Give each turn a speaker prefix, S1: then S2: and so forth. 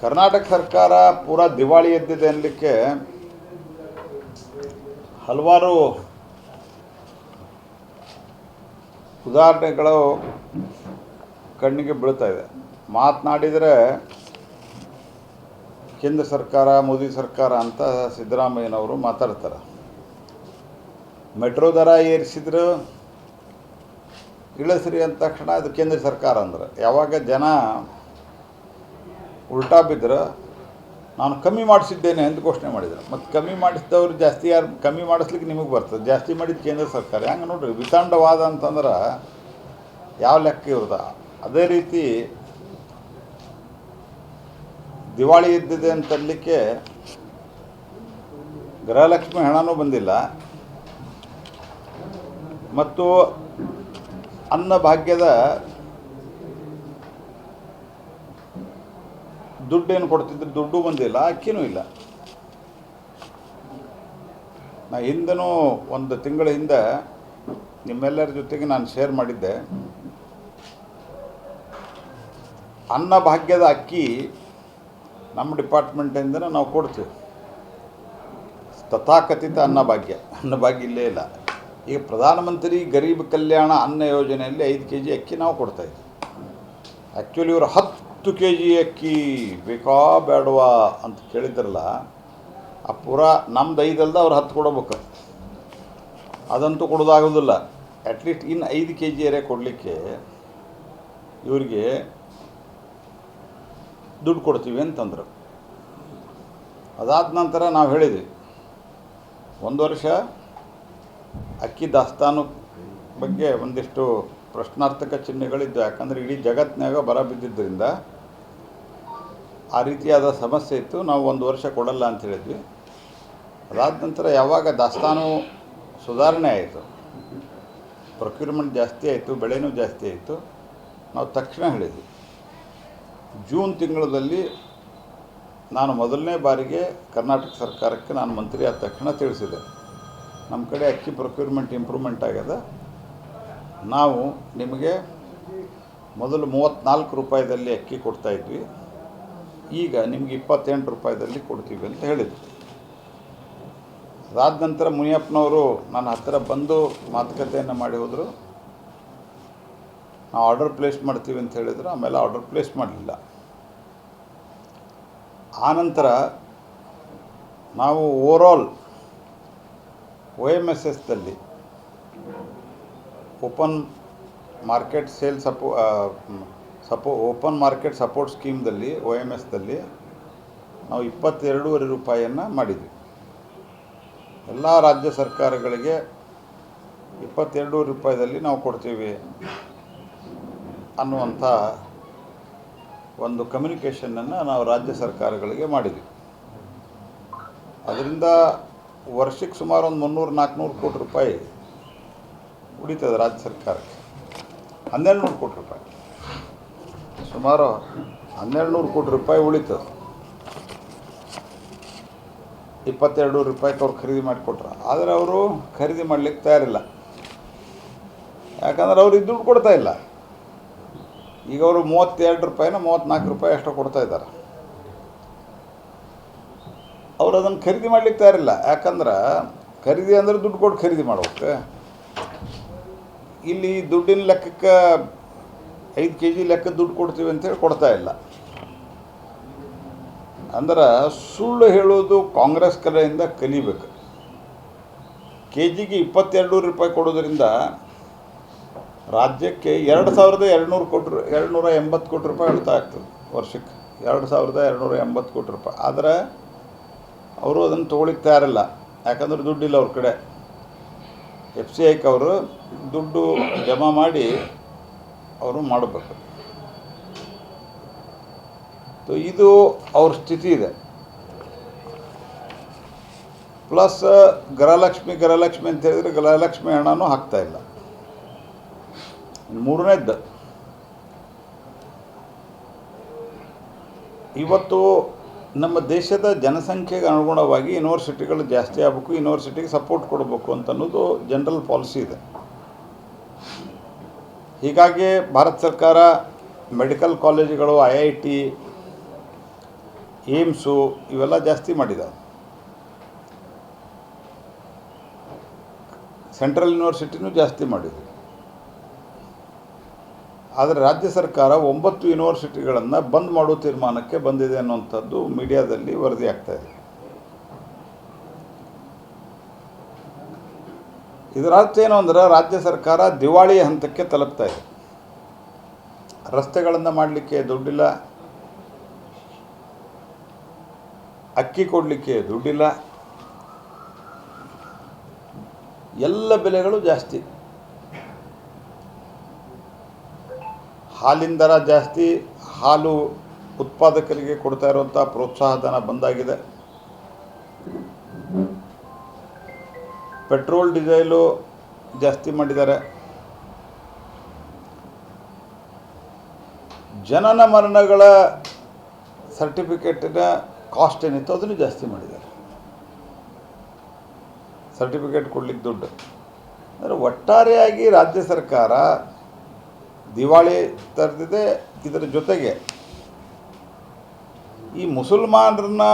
S1: ಕರ್ನಾಟಕ ಸರ್ಕಾರ ಪೂರ ದಿವಾಳಿ ಎದ್ದಿದೆ ಅನ್ನಲಿಕ್ಕೆ ಹಲವಾರು ಉದಾಹರಣೆಗಳು ಕಣ್ಣಿಗೆ ಬೀಳ್ತಾ ಇದೆ. ಮಾತನಾಡಿದರೆ ಕೇಂದ್ರ ಸರ್ಕಾರ, ಮೋದಿ ಸರ್ಕಾರ ಅಂತ ಸಿದ್ದರಾಮಯ್ಯನವರು ಮಾತಾಡ್ತಾರೆ. ಮೆಟ್ರೋ ದರ ಏರಿಸಿದ್ರು, ಇಳಿಸ್ರಿ ಅಂದ ತಕ್ಷಣ ಅದು ಕೇಂದ್ರ ಸರ್ಕಾರ ಅಂದ್ರೆ. ಯಾವಾಗ ಜನ ಉಲ್ಟಾ ಬಿದ್ದರೆ ನಾನು ಕಮ್ಮಿ ಮಾಡಿಸಿದ್ದೇನೆ ಅಂತ ಘೋಷಣೆ ಮಾಡಿದ್ರು. ಮತ್ತು ಕಮ್ಮಿ ಮಾಡಿಸಿದವರು ಜಾಸ್ತಿ ಯಾರು ಕಮ್ಮಿ ಮಾಡಿಸ್ಲಿಕ್ಕೆ ನಿಮಗೆ ಬರ್ತದೆ. ಜಾಸ್ತಿ ಮಾಡಿದ ಕೇಂದ್ರ ಸರ್ಕಾರ. ಹೆಂಗೆ ನೋಡ್ರಿ ವಿತಂಡವಾದ ಅಂತಂದ್ರೆ ಯಾವ ಲೆಕ್ಕ ಇರೋದ ಅದೇ ರೀತಿ ದಿವಾಳಿ ಇದ್ದಿದೆ ಅಂತಲ್ಲಿಕ್ಕೆ ಗೃಹಲಕ್ಷ್ಮಿ ಹಣನೂ ಬಂದಿಲ್ಲ. ಮತ್ತು ಅನ್ನಭಾಗ್ಯದ ದುಡ್ಡೇನು ಕೊಡ್ತಿದ್ರು, ದುಡ್ಡು ಬಂದಿಲ್ಲ, ಅಕ್ಕಿನೂ ಇಲ್ಲ. ನಾ ಹಿಂದನೂ ಒಂದು ತಿಂಗಳ ಹಿಂದೆ ನಿಮ್ಮೆಲ್ಲರ ಜೊತೆಗೆ ನಾನು ಶೇರ್ ಮಾಡಿದ್ದೆ. ಅನ್ನಭಾಗ್ಯದ ಅಕ್ಕಿ ನಮ್ಮ ಡಿಪಾರ್ಟ್ಮೆಂಟಿಂದ ನಾವು ಕೊಡ್ತೀವಿ. ತಥಾಕಥಿತ ಅನ್ನಭಾಗ್ಯ ಅನ್ನಭಾಗ್ಯ ಇಲ್ಲೇ ಇಲ್ಲ. ಈಗ ಪ್ರಧಾನಮಂತ್ರಿ ಗರೀಬ್ ಕಲ್ಯಾಣ ಅನ್ನ ಯೋಜನೆಯಲ್ಲಿ ಐದು ಕೆ ಜಿ ಅಕ್ಕಿ ನಾವು ಕೊಡ್ತಾಯಿದ್ವಿ ಆ್ಯಕ್ಚುಲಿ ಇವರು ಹತ್ತು ಕೆ ಜಿ ಅಕ್ಕಿ ಬೇಕಾ ಬೇಡವಾ ಅಂತ ಕೇಳಿದ್ರಲ್ಲ, ಆ ಪುರ ನಮ್ದು ಐದಲ್ದ ಅವ್ರು ಹತ್ತು ಕೊಡಬೇಕು. ಅದಂತೂ ಕೊಡೋದಾಗೋದಿಲ್ಲ. ಅಟ್ಲೀಸ್ಟ್ ಇನ್ನು ಐದು ಕೆ ಜಿ ಅರೆ ಕೊಡಲಿಕ್ಕೆ ಇವರಿಗೆ ದುಡ್ಡು ಕೊಡ್ತೀವಿ ಅಂತಂದರು. ಅದಾದ ನಂತರ ನಾವು ಹೇಳಿದ್ವಿ, ಒಂದು ವರ್ಷ ಅಕ್ಕಿ ದಾಸ್ತಾನು ಬಗ್ಗೆ ಒಂದಿಷ್ಟು ಪ್ರಶ್ನಾರ್ಥಕ ಚಿಹ್ನೆಗಳಿದ್ದು ಯಾಕಂದರೆ ಇಡೀ ಜಗತ್ತಿನಾಗ ಬರ ಬಿದ್ದಿದ್ದರಿಂದ ಆ ರೀತಿಯಾದ ಸಮಸ್ಯೆ ಇತ್ತು. ನಾವು ಒಂದು ವರ್ಷ ಕೊಡಲ್ಲ ಅಂತ ಹೇಳಿದ್ವಿ. ಅದಾದ ನಂತರ ಯಾವಾಗ ದಾಸ್ತಾನು ಸುಧಾರಣೆ ಆಯಿತು. ಪ್ರೊಕ್ಯೂರ್ಮೆಂಟ್ ಜಾಸ್ತಿ ಆಯಿತು, ಬೆಳೆನೂ ಜಾಸ್ತಿ ಆಯಿತು. ನಾವು ತಕ್ಷಣ ಹೇಳಿದ್ವಿ. ಜೂನ್ ತಿಂಗಳಲ್ಲಿ ನಾನು ಮೊದಲನೇ ಬಾರಿಗೆ ಕರ್ನಾಟಕ ಸರ್ಕಾರಕ್ಕೆ ನಾನು ಮಂತ್ರಿ ಆದ ತಕ್ಷಣ ತಿಳಿಸಿದೆ. ನಮ್ಮ ಕಡೆ ಅಕ್ಕಿ ಪ್ರೊಕ್ಯೂರ್ಮೆಂಟ್ ಇಂಪ್ರೂವ್ಮೆಂಟ್ ಆಗ್ಯದ. ನಾವು ನಿಮಗೆ ಮೊದಲು ಮೂವತ್ತ್ನಾಲ್ಕು ರೂಪಾಯಿದಲ್ಲಿ ಅಕ್ಕಿ ಕೊಡ್ತಾಯಿದ್ವಿ ಈಗ ನಿಮಗೆ ಇಪ್ಪತ್ತೆಂಟು ರೂಪಾಯಿದಲ್ಲಿ ಕೊಡ್ತೀವಿ ಅಂತ ಹೇಳಿದರು. ಅದಾದ ನಂತರ ಮುನಿಯಪ್ಪನವರು ನನ್ನ ಹತ್ತಿರ ಬಂದು ಮಾತುಕತೆಯನ್ನು ಮಾಡಿ ಹೋದರು. ನಾವು ಆರ್ಡರ್ ಪ್ಲೇಸ್ ಮಾಡ್ತೀವಿ ಅಂತ ಹೇಳಿದರು, ಆಮೇಲೆ ಆರ್ಡರ್ ಪ್ಲೇಸ್ ಮಾಡಲಿಲ್ಲ. ಆನಂತರ ನಾವು ಓವರಾಲ್ ಒ ಎಂ ಎಸ್ ಎಸ್ದಲ್ಲಿ ಓಪನ್ ಮಾರ್ಕೆಟ್ ಸೇಲ್ ಸಪೋ ಸಪೋ ಓಪನ್ ಮಾರ್ಕೆಟ್ ಸಪೋರ್ಟ್ ಸ್ಕೀಮ್ದಲ್ಲಿ ಒ ಎಂ ಎಸ್ದಲ್ಲಿ ನಾವು ಇಪ್ಪತ್ತೆರಡೂವರೆ ರೂಪಾಯಿಯನ್ನು ಮಾಡಿದ್ವಿ. ಎಲ್ಲ ರಾಜ್ಯ ಸರ್ಕಾರಗಳಿಗೆ ಇಪ್ಪತ್ತೆರಡು ರೂಪಾಯಿದಲ್ಲಿ ನಾವು ಕೊಡ್ತೀವಿ ಅನ್ನುವಂಥ ಒಂದು ಕಮ್ಯುನಿಕೇಷನನ್ನು ನಾವು ರಾಜ್ಯ ಸರ್ಕಾರಗಳಿಗೆ ಮಾಡಿದ್ವಿ. ಅದರಿಂದ ವರ್ಷಕ್ಕೆ ಸುಮಾರು ಒಂದು ಮುನ್ನೂರು, ನಾಲ್ಕುನೂರು ಕೋಟಿ ರೂಪಾಯಿ ಉಳಿತದೆ ರಾಜ್ಯ ಸರ್ಕಾರಕ್ಕೆ. ಹನ್ನೆರಡು ನೂರು ಕೋಟಿ ರೂಪಾಯಿ. ಸುಮಾರು ಹನ್ನೆರಡು ನೂರು ಕೋಟಿ ರೂಪಾಯಿ ಉಳಿತದೆ ಇಪ್ಪತ್ತೆರಡು ರೂಪಾಯಿಗೆ ಅವ್ರು ಖರೀದಿ ಮಾಡಿಕೊಟ್ರು. ಆದರೆ ಅವರು ಖರೀದಿ ಮಾಡಲಿಕ್ಕೆ ತಯಾರಿಲ್ಲ. ಯಾಕಂದ್ರೆ ಅವ್ರಿಗೆ ದುಡ್ಡು ಕೊಡ್ತಾ ಇಲ್ಲ. ಈಗ ಅವರು ಮೂವತ್ತೆರಡು ರೂಪಾಯಿನ ಮೂವತ್ತ್ನಾಲ್ಕು ರೂಪಾಯಿ ಅಷ್ಟು ಕೊಡ್ತಾ ಇದ್ದಾರೆ. ಅವ್ರು ಅದನ್ನು ಖರೀದಿ ಮಾಡ್ಲಿಕ್ಕೆ ತಯಾರಿಲ್ಲ. ಯಾಕಂದ್ರೆ ಖರೀದಿ ಅಂದರೆ ದುಡ್ಡು ಕೊಟ್ಟು ಖರೀದಿ ಮಾಡ್ಬೇಕು. ಇಲ್ಲಿ ದುಡ್ಡಿನ ಲೆಕ್ಕಕ್ಕೆ ಐದು ಕೆ ಜಿ ಲೆಕ್ಕ ದುಡ್ಡು ಕೊಡ್ತೀವಿ ಅಂತೇಳಿ ಕೊಡ್ತಾ ಇಲ್ಲ. ಅಂದ್ರೆ ಸುಳ್ಳು ಹೇಳೋದು ಕಾಂಗ್ರೆಸ್ ಕಡೆಯಿಂದ ಕಲಿಬೇಕು. ಕೆ ಜಿಗೆ ಇಪ್ಪತ್ತೆರಡು ರೂಪಾಯಿ ಕೊಡೋದ್ರಿಂದ ರಾಜ್ಯಕ್ಕೆ ಎರಡು ಸಾವಿರದ ಎರಡುನೂರು ಕೋಟಿ ಎರಡುನೂರ ಎಂಬತ್ತು ಕೋಟಿ ರೂಪಾಯಿ ಅರ್ಥ ಆಗ್ತದೆ ವರ್ಷಕ್ಕೆ. ಎರಡು ಸಾವಿರದ ಎರಡುನೂರ ಎಂಬತ್ತು ಕೋಟಿ ರೂಪಾಯಿ. ಆದರೆ ಅವರು ಅದನ್ನು ತೊಗೊಳಿಕ್ಕೆ ತಯಾರಿಲ್ಲ. ಯಾಕಂದ್ರೆ ದುಡ್ಡಿಲ್ಲ ಅವ್ರ ಕಡೆ. ಎಫ್ ಸಿ ಐಕ್ ಅವರು ದುಡ್ಡು ಜಮಾ ಮಾಡಿ ಅವರು ಮಾಡಬೇಕು ಸೊ ಇದು ಅವ್ರ ಸ್ಥಿತಿ ಇದೆ. ಪ್ಲಸ್ ಗೃಹಲಕ್ಷ್ಮಿ ಗೃಹಲಕ್ಷ್ಮಿ ಅಂತ ಹೇಳಿದ್ರೆ ಗೃಹಲಕ್ಷ್ಮಿ ಹಣನೂ ಹಾಕ್ತಾ ಇಲ್ಲ. ಮೂರನೇದ್ದು, ಇವತ್ತು ನಮ್ಮ ದೇಶದ ಜನಸಂಖ್ಯೆಗೆ ಅನುಗುಣವಾಗಿ ಯೂನಿವರ್ಸಿಟಿಗಳು ಜಾಸ್ತಿ ಆಗಬೇಕು ಯೂನಿವರ್ಸಿಟಿಗೆ ಸಪೋರ್ಟ್ ಕೊಡಬೇಕು ಅಂತ ಅನ್ನೋದು ಜನರಲ್ ಪಾಲಿಸಿ ಇದೆ. ಹೀಗಾಗಿ ಭಾರತ ಸರ್ಕಾರ ಮೆಡಿಕಲ್ ಕಾಲೇಜುಗಳು, ಐ ಐ ಟಿ, ಏಮ್ಸು ಇವೆಲ್ಲ ಜಾಸ್ತಿ ಮಾಡಿದ್ದಾವೆ ಸೆಂಟ್ರಲ್ ಯೂನಿವರ್ಸಿಟಿನೂ ಜಾಸ್ತಿ ಮಾಡಿದೆ. ಆದರೆ ರಾಜ್ಯ ಸರ್ಕಾರ ಒಂಬತ್ತು ಯೂನಿವರ್ಸಿಟಿಗಳನ್ನು ಬಂದ್ ಮಾಡೋ ತೀರ್ಮಾನಕ್ಕೆ ಬಂದಿದೆ ಅನ್ನುವಂಥದ್ದು ಮೀಡಿಯಾದಲ್ಲಿ ವರದಿ ಆಗ್ತಾ ಇದೆ ಇದರ ಅರ್ಥ ಏನು ಅಂದರೆ ರಾಜ್ಯ ಸರ್ಕಾರ ದಿವಾಳಿ ಹಂತಕ್ಕೆ ತಲುಪ್ತಾ ಇದೆ. ರಸ್ತೆಗಳನ್ನು ಮಾಡಲಿಕ್ಕೆ ದುಡ್ಡಿಲ್ಲ. ಅಕ್ಕಿ ಕೊಡಲಿಕ್ಕೆ ದುಡ್ಡಿಲ್ಲ. ಎಲ್ಲ ಬೆಲೆಗಳು ಜಾಸ್ತಿ. ಹಾಲಿನ ದರ ಜಾಸ್ತಿ. ಹಾಲು ಉತ್ಪಾದಕರಿಗೆ ಕೊಡ್ತಾ ಇರುವಂಥ ಪ್ರೋತ್ಸಾಹಧನ ಬಂದಾಗಿದೆ. ಪೆಟ್ರೋಲ್, ಡೀಸೆಲು ಜಾಸ್ತಿ ಮಾಡಿದ್ದಾರೆ. ಜನನ ಮರಣಗಳ ಸರ್ಟಿಫಿಕೇಟಿನ ಕಾಸ್ಟ್ ಏನಿತ್ತು ಅದನ್ನು ಜಾಸ್ತಿ ಮಾಡಿದ್ದಾರೆ. ಸರ್ಟಿಫಿಕೇಟ್ ಕೊಡ್ಲಿಕ್ಕೆ ದುಡ್ಡು. ಅಂದರೆ ಒಟ್ಟಾರೆಯಾಗಿ ರಾಜ್ಯ ಸರ್ಕಾರ ದಿವಾಳಿ ತರ್ತಿದೆ ಇದರ ಜೊತೆಗೆ ಈ ಮುಸಲ್ಮಾನರನ್ನ